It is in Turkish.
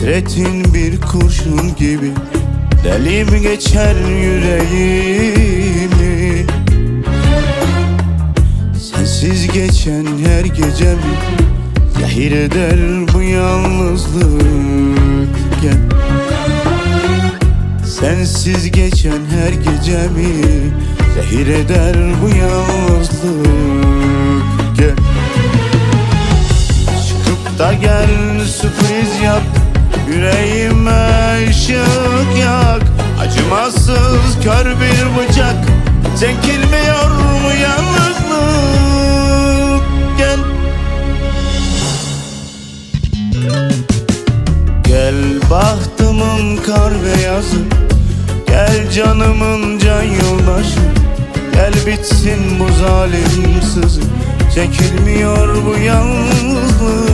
Hasretin bir kurşun gibi Delim geçer yüreğimi. Sensiz geçen her gecemi Zehir eder bu yalnızlık Gel. Sensiz geçen her gecemi Zehir eder bu yalnızlık Gel. Çıkıp da gel sürpriz yap Acımasız kör bir bıçak Çekilmiyor mu yalnızlık Gel Gel bahtımın kar beyazı Gel canımın can yoldaşı. Gel bitsin bu zalim sızı Çekilmiyor bu yalnızlık